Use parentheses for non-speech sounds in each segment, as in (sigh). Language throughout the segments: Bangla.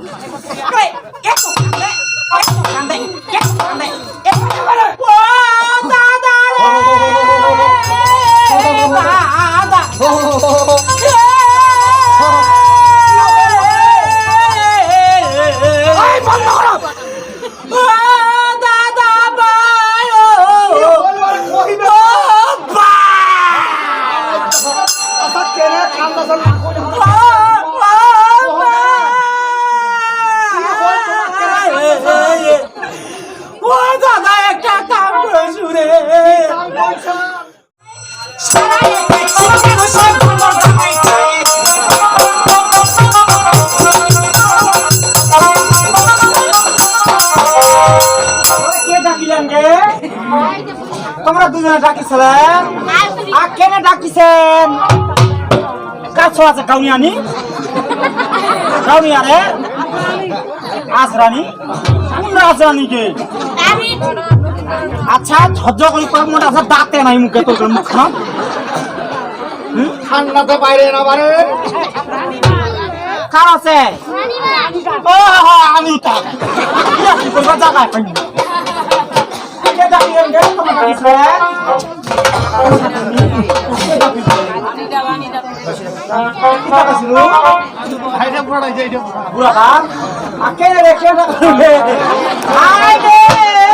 对，也不干的，也不干的。(laughs) তোমরা দুজনে ডাকিছিলেন আর কেন ডাকিছেন কাছো আছে কাউনিয়ানি কাউনিয়া রে? আজরানি কোন রাজরানি কে আচ্ছা ঝজ্জ করে তোর মনে আছে দাঁতে নাই মুখে তোর মুখখান ঠান্ডাতে বাইরে না বারে। কার আছে? ও আমি করবা জায়গায় পাইনি রে কে রে? কি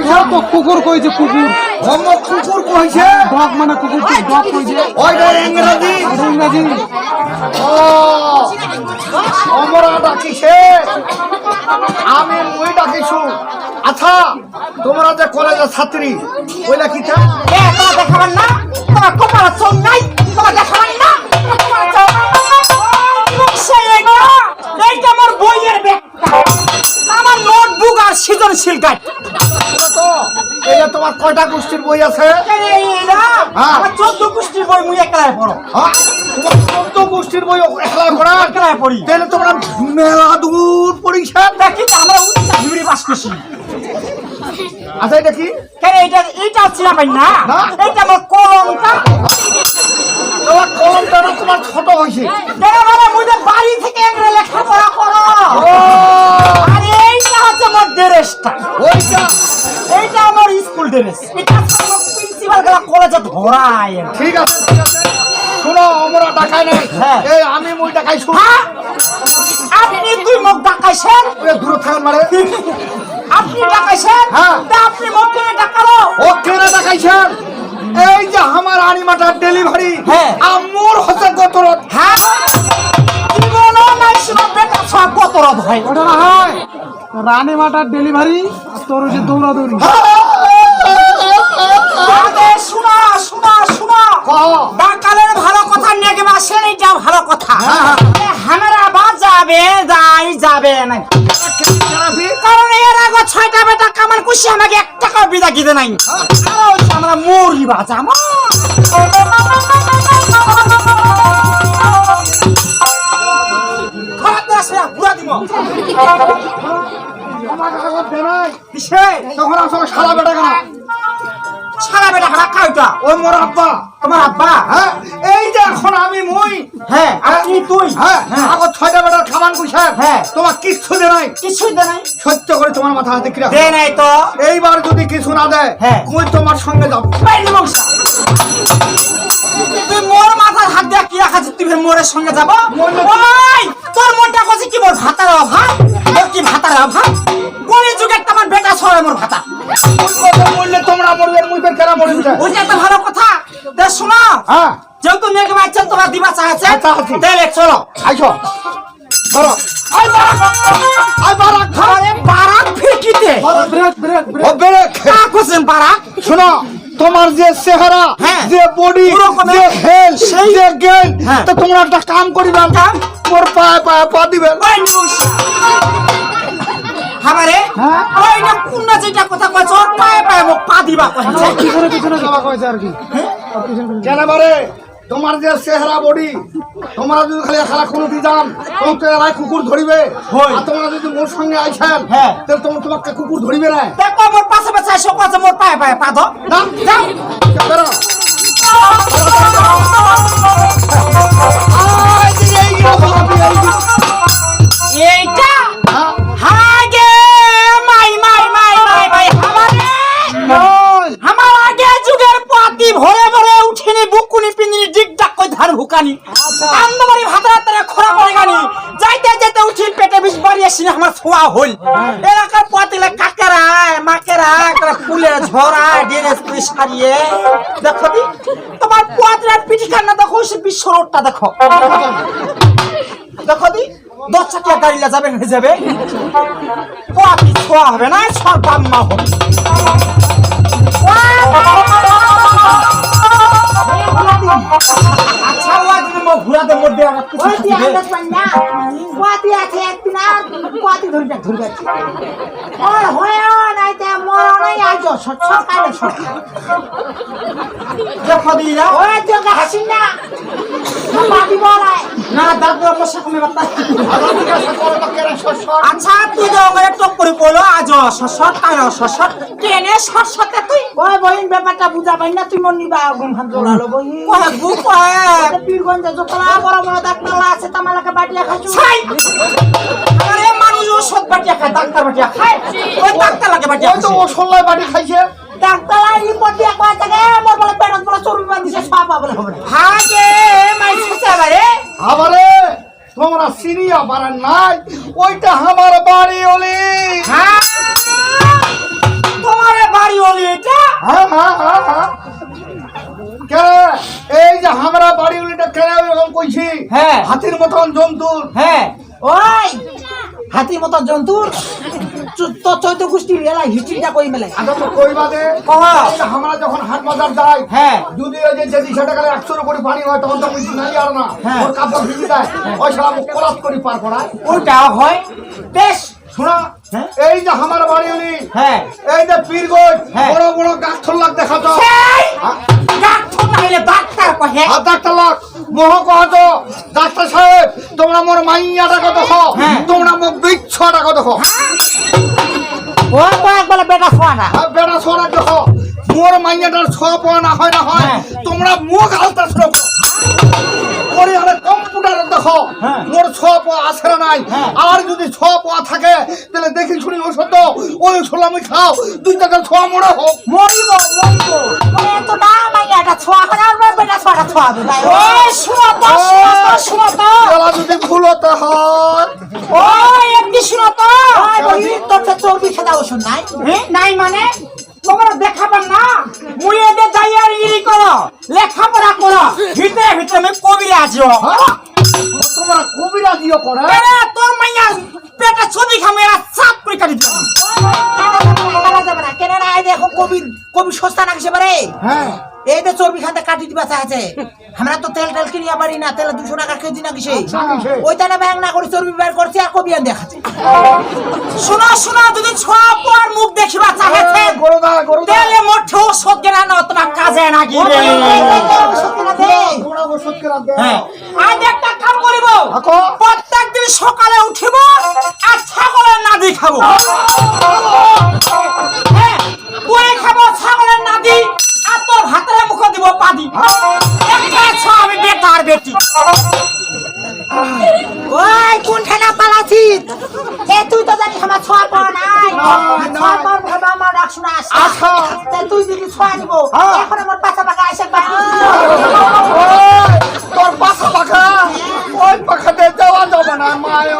কইছে তো কুকুর কইছে কুকুর। ধর্ম কুকুর কইছে? ডগ মানে কুকুর তো ডগ কইছে। ওই ডগ ইংরেজি। ইংরেজি। ও আমরা ডাকিছে আমি মুই ডাকিছু। আচ্ছা তোমরা যে কলেজের ছাত্রী ওইলা কি তা? এ তোমার দেখাবেন না? বই আছে? হ্যাঁ। আমার চোদ্দ কুষ্টির বই মুই একলাই পড়ো। হ্যাঁ? চোদ্দ গোষ্ঠীর বই একলা পড়া? একলাই পড়ি। তাহলে তোমরা মেলা দূর পরীক্ষা দেখি আমরা হিউরি পাস করছি। আচ্ছা এটা কি? কেন পাই না। এইটা আমার কলমটা। তোমার কলমটা তোমার ছোট হয়েছে বাড়ি থেকে লেখাপড়া করো। আর এইটা হচ্ছে আমার ড্রেসটা। ওইটা। ড্রেস প্রিন্সিপাল গেলা কলেজে ধরায়। ঠিক আছে ঠিক আছে। শোনো আমরা ডাকাই নাই। হ্যাঁ। এই আমি মুই ডাকাই শুন হ্যাঁ? আপনি দুই মুখ ডাকাইছেন? দূরে থাকেন মানে? আপনি ডাকাইছেন? হ্যাঁ। আপনি মুখ কেনে ডাকালো? ও কেন দেখাইছেন এই যে আমার আনিমাটার ডেলিভারি হ্যাঁ। আমুর হচ্ছে গত রাত। হ্যাঁ জীবনও নাই শোনা বেটা সব গতরদ হয়। ওটা না হয়। রানী মাটার ডেলিভারি আর তোর যে দৌড়াদৌড়ি। ডাকালের ভালো কথা নেগে মাসের এইটা ভালো কথা। এ হামেরা বাজাবে যাই যাবে না। কারণ এর আগে ছয়টা বেটা কামান কুশি আমাকে এক টাকা বিদা দিতে নাই। আমরা মুড়ি বাজাম খারাপ পুরা দিব। আমার কাছে দে নাই। কিসে? তখন আসলে সারা বেটা কেন? সারা বেটা খারাপ খাওটা ওই মোর আব্বা। তোমার আব্বা? হ্যাঁ এই যে এখন আমি মই হ্যাঁ আপনি তুই? হ্যাঁ হ্যাঁ। আগত ছয়টা বেটার খামান কুইসার হ্যাঁ। তোমার কিচ্ছু দে নাই। কিছুই দে নাই। সত্য করে তোমার মাথা হাতে কিরা দে নাই তো। এইবার যদি কিছু না দেয় হ্যাঁ। মুই তোমার সঙ্গে যাব। বাইরে মশা তুই মোর মাথার হাত দিয়ে কি রাখা তুই মোরের সঙ্গে যাব? ওই তোর মনটা কইছে কি মোর ভাতার অভাব? মোর কি ভাতার অভাব? কলি যুগে তোমার বেটা ছড়ে মোর ভাতা। কথা তোমরা মরবে মুই ফের কেন মরিম যায় ওইটা একটা ভালো কথা। তে শোনো হ্যাঁ। যেহেতু মেঘ মারছেন তোমার দিবা চাইছে হ্যাঁ, চাচ্ছি। তাহলে চলো। আইসো। ধরো। আই বারাক আই বারাক আরে বারাক ফিরকিতে ব্রেক ব্রেক ব্রেক। ও বেরে কা কোসেন বারাক? শোনো তোমার যে চেহারা হ্যাঁ। যে বডি যে হেল সেই- যে হ্যাঁ। তো তোমরা একটা কাম করিবেন? মোর পায়ে পায়ে পা দিবেন। ওই হাবারে? হ্যাঁ? ওই না কুন্না যেটা কথা কইছ ওর পায়ে পায়ে মোক পা দিবা কইছে পিছনে পিছনে যাওয়া কয়েছে আর কি? কেন বারে? তোমার যে চেহারা বডি তোমরা যদি খালি খেলা কোনো দি যান তোমার তো এলাই কুকুর ধরিবে। হই। আর তোমরা যদি মোর সঙ্গে আইছেন হ্যাঁ। তাহলে তোমার তোমাকে কুকুর ধরিবে না। দেখো মোর পাশে পাশে এসে কইছে মোর পায়ে পায়ে পা দাও না যাও। বেরো। হল এলাকা পাতিলে কাকেরা মাকেরা একটা ফুলের ঝরা ড্রেস পুলিশ সারিয়ে দেখো দি তোমার পোয়াতরার পিঠি কান্না দেখো সে বিশ্ব রোডটা দেখো। দেখো দি দশ চাকিয়া গাড়িলা যাবে হয়ে যাবে। ছোয়া হবে না সর বাম্মা হবে। আমার কিছু আছে একদিন আর ধরবে ধরবে নাই তে আজ সকালে সকাল দেখো ওই না। মাটি না দাদু বাতা? আচ্ছা তুই যে ওখানে টপ করে আজ কাল ট্রেনে সসতে তুই? ওই বহিন ব্যাপারটা বুঝা পাই না তুই মন নিবা গুম জোড়ালো বহিন কয় গু কয়? পীরগঞ্জে যতলা বড় বড় ডাক্তারলা আছে তামালাকে বাটিয়া খাচ্ছু ছাই! আরে মানুষ ওষুধ বাটিয়া খায় ডাক্তার বাটিয়া খায়। ওই ডাক্তার লাগে বাটিয়া ওই তো খায় ও ষোলোয় বাড়ি খাইছে। ডাক্তারলা রিপোর্ট দিয়া কয় থাকে মোর বলে পেটত বলে চর্বি বাঁধিছে সব বলে হবে। ভাগে মাই সুচা বারে আবারে তোমরা সিরিয়া পারেন নাই ওইটা আমার বাড়ি ওলি হ্যাঁ? তোমার বাড়ি ওলি এটা? হ্যাঁ হ্যাঁ হ্যাঁ হ্যাঁ। এই যে আমরা বাড়ি ওলিটা কেন এরকম কইছি। হ্যাঁ। হাতির মতন জন্তুর। হ্যাঁ। ওই হাতির মতো জন্তুর? তো চৈত হিস্ট্রিটা কই মেলে? আগে তো আমরা যখন হাট বাজার যাই হ্যাঁ। যদি ওই যে যদি সেটা গেলে পানি হয় তখন তো নাই আর না। হ্যাঁ। ওর কাপড় ভিজে যায়। ওই সারা মুখ করি পার ওইটা হয় বেশ শোনা? হ্যাঁ। এই যে আমার বাড়ি হ্যাঁ। এই যে পীরগঞ্জ। হ্যাঁ। বড় বড় গাছ থল্লাক দেখা তো সেই! ডাক্তার লাগ। মোহ কহত ডাক্তার সাহেব তোমরা মোর মাইয়াটা কত হ্যাঁ। তোমরা মোর বিচ্ছটা কত বেটা শোয়া না। আর বেড়া সোনা দেখো। মোর মাইয়াটার ছ পাওয়া না হয় না হয়। তোমরা মুখ আলতা শুনো ওরে আরে কম্পিউটারে দেখো। মোর ছ পাওয়া আছে না নাই? হ্যাঁ। আর যদি ছ পাওয়া থাকে তাহলে দেখি শুনি ওষুধ দাও। ওই ওষুধ আমি খাও। দুই টাকা ছ মোড়ে হোক। মরিব মরিব। মানে এত না মাইয়াটা ছোয়া করে আর বেটা ছোয়াটা ছোয়া হবে ভাই। ওই শুনো তো শুনো তো তো। যদি ভুল হতে হয়। ওই এমনি শুনো তো। ওই তোর তো চর্বি ওষুধ নাই? হ্যাঁ, নাই মানে? তোমরা দেখাবে না মুই এদের যাই আর ইরি করো লেখাপড়া করো ভিতরে ভিতরে আমি কবিরে আছো হ্যাঁ? তোমরা কবিরা দিও করে আরে তোর মাইয়া পেটা ছবি খামেরা চাপ করে কাটি দিও কেন যাবে না কেনা না এই দেখো কবি কবি সস্তা না কিসে পারে হ্যাঁ এই যে চর্বি খাতে কাটি দিবা চাইছে আমরা তো তেল টেল কিনিয়া পারি না তেল দুশো টাকা কেজি না কিসে? ওইটা না ব্যাং না করে চর্বি বের করছে আর কবি দেখাচ্ছে। শোনো শোনো যদি ছোয়া পর মুখ দেখিবা চাহেছে তেলে মোটে ওষুধ কেনা না তোমার কাজে না দে হ্যাঁ। আজ একটা কাম করিব। প্রত্যেক দিন সকালে উঠিব আর ছাগলের নাদি খাব। হ্যাঁ। বই খাব ছাগলের নাদি পাদি একটা ছোঁয়া আমি বেটার বেটি। ওই কোন ঠানা পালাছিস? এ তুই তো জানিস আমার ছোঁয়া পাওয়া নাই। ছোঁয়া পাওয়ার ভাবে আমার ডাক শোনা আসে আচ্ছা। তুই যদি ছোঁয়া দিব হ্যাঁ। এখন আমার পাশা পাকা এসে তোর পাখা পাখা। ওই পাখাতে যাওয়া যাবে না মায়।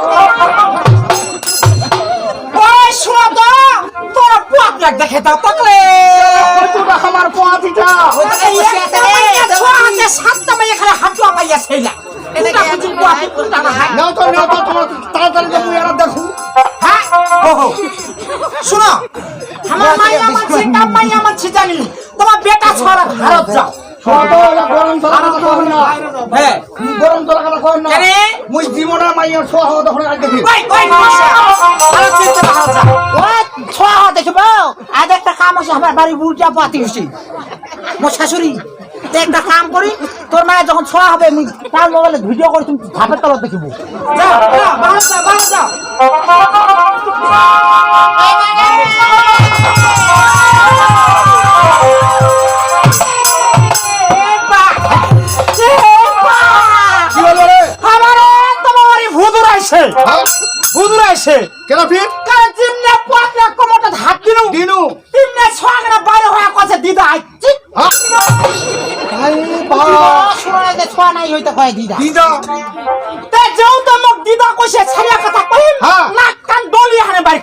লাগ দেখে দাও তকলে আমার ছোঁয়া আছে সাতটা মেয়ে খালি হাঁটুয়া পাইয়া সেইলা হয়। হ্যাঁ ওহো। শুনো আমার মাইয়া মানছি কাম মাইয়া মানছি জানি তোমার বেটা ছড়া ভারত যাও। গরম কথা না? মুই হওয়া তখন ছোঁয়া হওয়া আজ একটা কাম আছে আমার বাড়ি বুড়টা পাতি হয়েছি মোর শাশুড়ি একটা কাম করি তোর মায়ের যখন ছোঁয়া হবে আমি তার মোবাইলে ভিডিও করে তুমি ধাপের তলত দেখিব। যাও ভুদুর আইছে। কেন ফির? কারণ চিমনে পাতলা কোমরটা হাত দিনু। দিনু। চিমনে ছগরা বাইরে হয়ে কছে দিদা আইছি? আই বাবা। শোনা যে ছোঁয়া নাই হইতে কয় দিদা। দিদা। তে যেও তো মোক দিদা কইছে ছাড়িয়া কথা হ্যাঁ। নাক কান ডলি হানে কই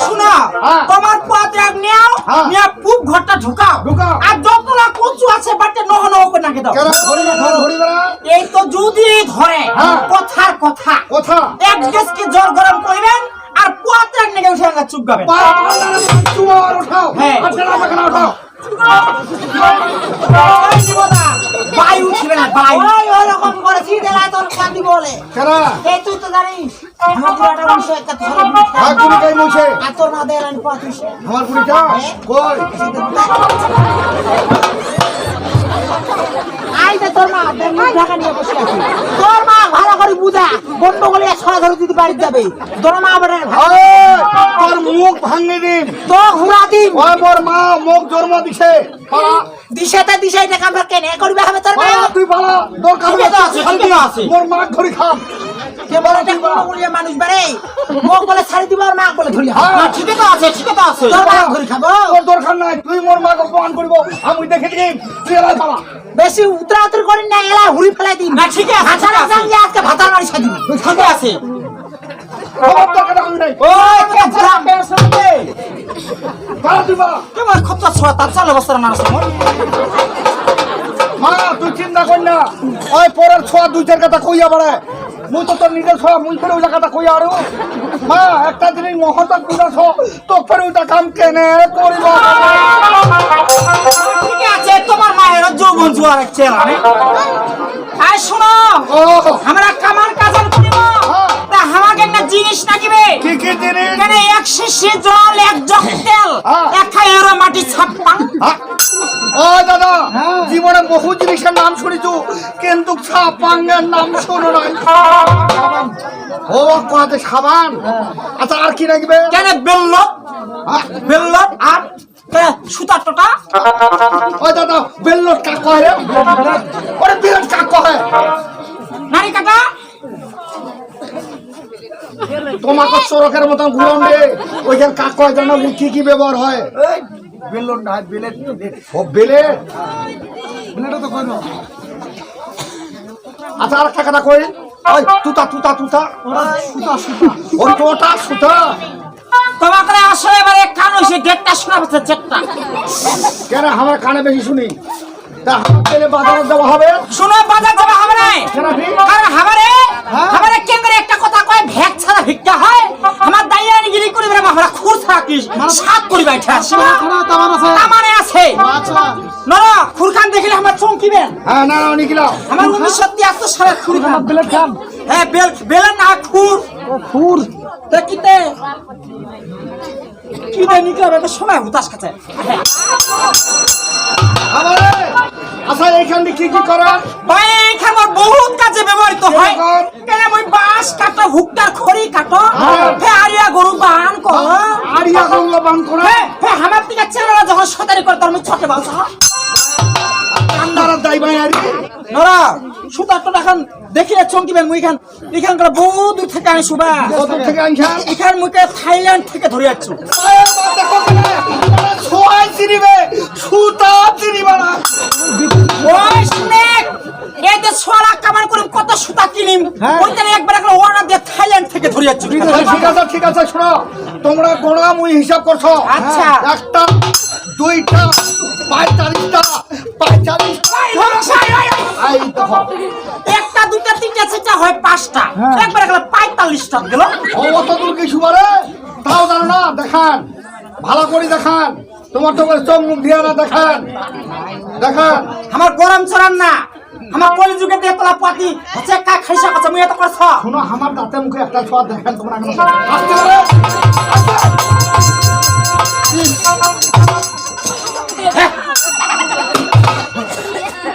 শুনো হ্যাঁ। তোমার নেও হ্যাঁ। নিয়ে পুপ ঘরটা ঢুকাও। ঢুকাও। আর যতলা কচু আছে বাটে নহ নহ করে নাকি দাও। কেন? ধরি না ধর ধরি না এই তো যদি ধরে হ্যাঁ। কথার কথা। কথা। এক গ্যাসকে জল গরম করবেন আর পথে এক নেগে উঠে চুপ গাবেন। উঠাও। হ্যাঁ। উঠাও। বায়ু। ওরকম করে সিদেলা তোর কান্দি বলে। কেন এই তুই তো জানিস আমার পুরাটা উনিশশো একাত্তর সালে ভাগ পুরি কাই মুছে আর তোর মা দেয় আমি পঁয়ত্রিশে আমার পুরিটা? কই? আইতে তোর মা তোর মুখ ঢাকা নিয়ে বসে আছে। তোর মা করে বুঝা গন্ডগোলে ধরে যদি বাড়ি যাবে তোর মা আবার তোর মুখ ভাঙে দিন। তো ঘুরা দিন। ওই মোর মা মুখ জন্ম দিছে। পালা। দিশাই টাকা আমরা কেনে করবে হবে তোর মা? তুই পালা। দরকার আছে। মোর মা খাম। কে বলে এটা গন্ডগোলিয়া মানুষ বারে? মুখ বলে ছাড়ি দিব আর মা বলে ধরি হ্যাঁ। না, ঠিকই তো আছে ঠিকই তো আছে। তোর মা ধরি খাব? তোর দরকার নাই তুই মোর মাকে অপমান করব। আমি দেখে দিম তুই এলাই পালা। বেশি উতরা উতর করেন না এলা হুড়ি ফেলাই দিন। না, ঠিক আছে, ভাষা না। সঙ্গে আজকে ভাতার মারি ছাড়ি তুই ঠিকই আছে। মা তুই চিন্তা কর না। ওই পরের ছোয়া দুই চার কথা কইয়া বাড়ে মুই তো তোর নিজের ছোয়া মুই ফেরে ওই জায়গাটা কইয়া আরও? মা একটা জিনিস মহতা তো ফেরে ওইটা কাম কেনে করিব? ঠিক আছে তোমার মায়ের যৌবন জোয়ার এক শোনো আমরা জিনিস নাকিবে কি কি জিনিস? এখানে এক শিশি জল এক জগ তেল। এক খাইরো মাটি ছাপ্পাং? ও দাদা জীবনে বহু জিনিসের নাম শুনেছু কিন্তু নাম শোনো নাই। ও কাতে সাবান? আচ্ছা আর কি রাখবে? কেন বেলল? বেলল আর সুতা টোটা। ও দাদা বেল্লোর কাক কয় রে? ওরে বিরাট কাক কয়? নারী কাটা। তোমাকে মতন ঘুরন রে। ওইখানে কাক কয় জানো কি কি ব্যবহার হয়? বেলুন না বেলেট ও তো কইনো আচ্ছা আর একটা কথা কই? ওই তুতা তুতা তুতা। সুতা সুতা। ওই টোটা সুতা। তোমাকে আসলে এবারে কান হয়েছে ডেটটা শোনা হচ্ছে ডেটটা কেন আমার কানে বেশি শুনি? তা আমার বাজারে দেওয়া হবে? শুনো বাজার যাবে হবে না। কেন কারণ হামারে হ্যাঁ? হামারে কেন্দ্রে একটা কথা কয় ভ্যাক ছাড়া ভিক্ষা হয়? আমার দাইয়ানি গিরি করি বেড়া আমরা খুর ছাড়া কি? সাত করি বাইঠা আছে। তামানে আছে খুরখান দেখলে আমার চমকিবেন হ্যাঁ না না নিখিলাও আমার খান হ্যাঁ বেল বেলের না খুর। ও ফুর কিতে নিকলাম একটা সময় হুতাশ আমারে! আচ্ছা এইখান কি কি করেন ভাই এইখানে বহুত কাজে ব্যবহৃত হয়? কেন ওই বাঁশ কাটো হুকটার খড়ি কাটো হ্যাঁ। ফে আরিয়া গরু বান কর। আরিয়া গঙ্গা বান করে? ফে আমার থেকে ছেলেরা যখন সতারি করে আমি ছোটে বাউসা কান্দারা দাই ভাই আরি। নরা সুতার তো এখন দেখি না চমকিবেন মুই খান এখানকার বহু দূর থেকে আনি সুবা থেকে এখান মুখে থাইল্যান্ড থেকে ধরে যাচ্ছ। সুতা চিনিবে না। ওই এই যে সোয়ালা কামান করে কত সুতা কিনিম হ্যাঁ। ওইখানে একবার একবার অর্ডার দিয়ে থাইল্যান্ড থেকে ধরে যাচ্ছ। ঠিক আছে ঠিক আছে শোনো। তোমরা গোড়া মুই হিসাব করছ। আচ্ছা। একটা দুইটা পঁয়তাল্লিশটা একটা দুইটা তিনটা চারটা হয় পাঁচটা। হ্যাঁ। একবার একবার পঁয়তাল্লিশটা গেল। অত দূর কি সুবারে তাও জানো না দেখান। ভালো করে দেখান। তোমার তোমার বলে চোখ মুখ দিয়ে না দেখান। দেখান। আমার গরম চড়ান না। আমার কলি যুগে দিয়ে তোলা পাতি হচ্ছে কা খাইসা কথা মুই এত করছ শোনো আমার দাঁতে মুখে একটা ছোঁয়া দেখান তোমরা এখন আসতে পারে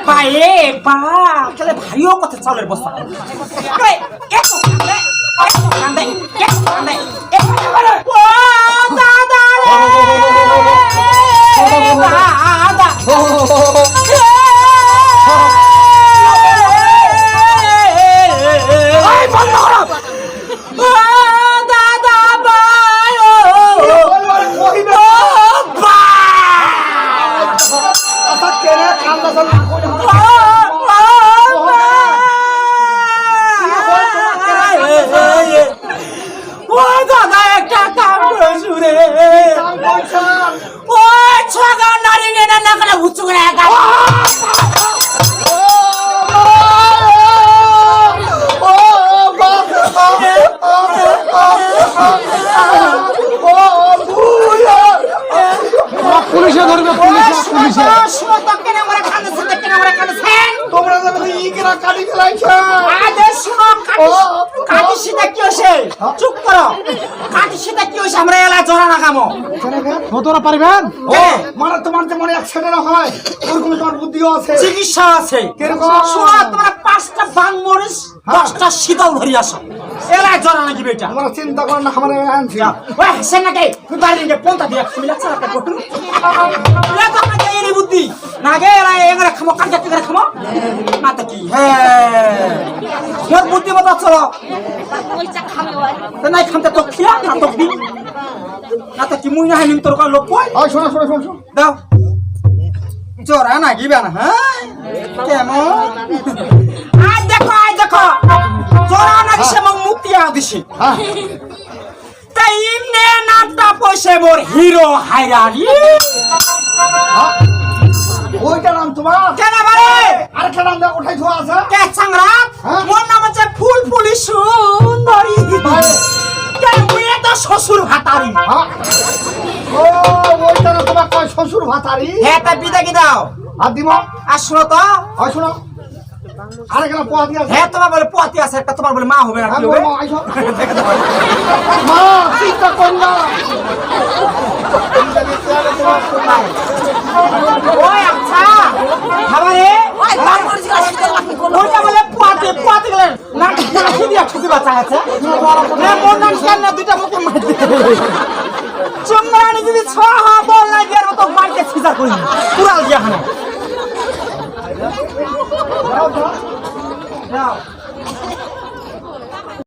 পায়ে বা কেলে ভাইও কথা চাউলের বস্তা এত কান্দে, এত কান্দে, এত কান্দে, এত কান্দে। ও দাদা রে, দাদা। এই, বন্ধ এলা জরা না পারবেন মানে তোমার যে মনে অ্যাক্সিডেন্ট হয়। ওরকম তোমার বুদ্ধিও আছে। চিকিৎসা আছে। কীরকম? শোনো তোমরা পাঁচটা বাং মরিস দশটা শীতল ধরি আসো। এলা জরা নাকি বেটা? চিন্তা করো না আমার আনছি। ওই হাসেন নাকি? তুই বাড়ি নিয়ে পন্থা দিয়ে তুমি লাগছে একটা কটু তো বুদ্ধি। না গে এলা এঙ্গরে খামো কাজা করে খামো? না তো কি? হ্যাঁ মোর বুদ্ধি মতো চলো নাই খামতে তো খিয়া না তো দি না তো কি মুই না হাইনিম তোর লোক কই ওই শোনো শোনো শোনো শোনো। দাও। জোরা না গিবে না হ্যাঁ কেমন দেখো দেখো। জোরা না দিছে মগ মুক্তি আ দিছে। হ্যাঁ। তাই ইমনে নামটা পয়সে মোর হিরো হাইরানি। ওইটা নাম তোমার? কেন বারে আরেকটা নাম দেখ ওঠাই থোয়া আছে? কে চাংরা? হ্যাঁ? মোর নাম ফুল ফুলি সুন্দরী। তো শ্বশুর ভাতারি। হ্যাঁ ও ওইটা না তোমার কয় শ্বশুর ভাতারি? হ্যাঁ তা বিদা কি দাও? আর দিব আর শোনো তো। শোনো আরেকটা পোয়া দিয়ে আছে হ্যাঁ তোমার বলে পোয়াতি আছে একটা তোমার বলে মা হবে না হ্যাঁ, (laughs) না। ওই আচ্ছা খাবারে ওইটা বলে পোয়াতি পোয়াতি গেলে না না দিয়া ছুটি বাচ্চা আছে? না মোর নাম না দুইটা মুখে মার চুমরানি যদি ছ হা বল না দিয়ার মতো মারকে সিজার করি পুরাল দিয়া হানে। যাও